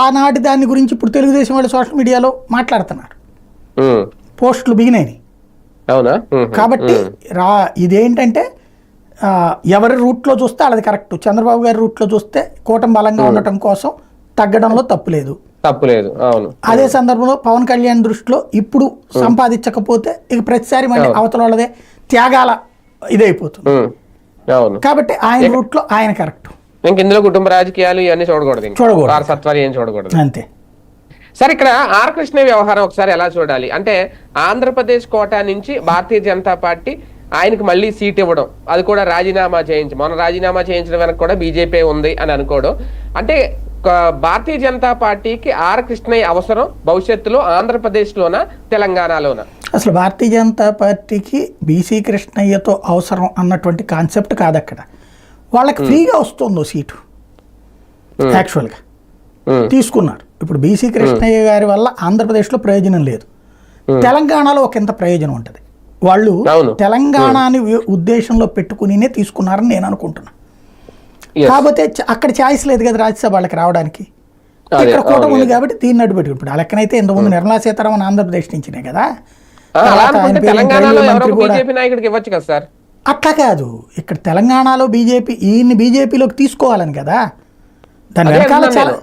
ఆనాటి దాని గురించి ఇప్పుడు తెలుగుదేశం వాళ్ళు సోషల్ మీడియాలో మాట్లాడుతున్నారు. పోస్టులు బిగినాయి అవునా. కాబట్టి రా ఇదేంటంటే ఎవరి రూట్లో చూస్తే వాళ్ళది కరెక్ట్. చంద్రబాబు గారి రూట్లో చూస్తే కూటమి బలంగా ఉండటం కోసం తగ్గడంలో తప్పు లేదు. తప్పు లేదు అవును. అదే సందర్భంలో పవన్ కళ్యాణ్ దృష్టిలో ఇప్పుడు సంపాదించకపోతే ఇక ప్రతిసారి మళ్ళీ అవతల వాళ్ళదే త్యాగాల ఇదైపోతుంది. కాబట్టి ఆయన రూట్లో ఆయన కరెక్ట్. ఇంక ఇందులో కుటుంబ రాజకీయాలు ఇవన్నీ చూడకూడదు. చూడకూడదు. వారసత్వాలు ఏం చూడకూడదు. అంతే. సరే ఇక్కడ ఆర్ కృష్ణ వ్యవహారం ఒకసారి ఎలా చూడాలి? అంటే ఆంధ్రప్రదేశ్ కోటా నుంచి భారతీయ జనతా పార్టీ ఆయనకు మళ్ళీ సీట్ ఇవ్వడం. అది కూడా రాజీనామా చేయించి మొన్న రాజీనామా చేయించడం వెనక కూడా బీజేపీ ఉంది అని అనుకోవడం అంటే భారతీయ జనతా పార్టీకి ఆర్ కృష్ణయ్య అవసరం భవిష్యత్తులో ఆంధ్రప్రదేశ్లోన తెలంగాణలోన? అసలు భారతీయ జనతా పార్టీకి బీసీ కృష్ణయ్యతో అవసరం అన్నటువంటి కాన్సెప్ట్ కాదు అక్కడ వాళ్ళకి ఫ్రీగా వస్తుందో సీటు. యాక్చువల్గా తీసుకున్నారు. ఇప్పుడు బీసీ కృష్ణయ్య గారి వల్ల ఆంధ్రప్రదేశ్లో ప్రయోజనం లేదు. తెలంగాణలో ఒక ఇంత ప్రయోజనం ఉంటుంది. వాళ్ళు. తెలంగాణని ఉద్దేశంలో పెట్టుకునినే తీసుకున్నారని నేను అనుకుంటున్నా. కాకపోతే అక్కడ ఛాయిస్ లేదు కదా రాజ్యసభ వాళ్ళకి రావడానికి. ఇక్కడ అవును, ఉంది కాబట్టి దీన్ని అడ్డు పెట్టుకుని ఇప్పుడు ఆ లెక్కనైతే ఇంతకుముందు నిర్మలా సీతారామన్ ఆంధ్రప్రదేశ్ నుంచినే కదా. తెలంగాణలో మంత్రి కూడా ఇవ్వచ్చు సార్? అట్లా కాదు ఇక్కడ తెలంగాణలో బీజేపీ ఈయన్ని బీజేపీలోకి తీసుకోవాలని కదా దాని వెనకాల చాలా.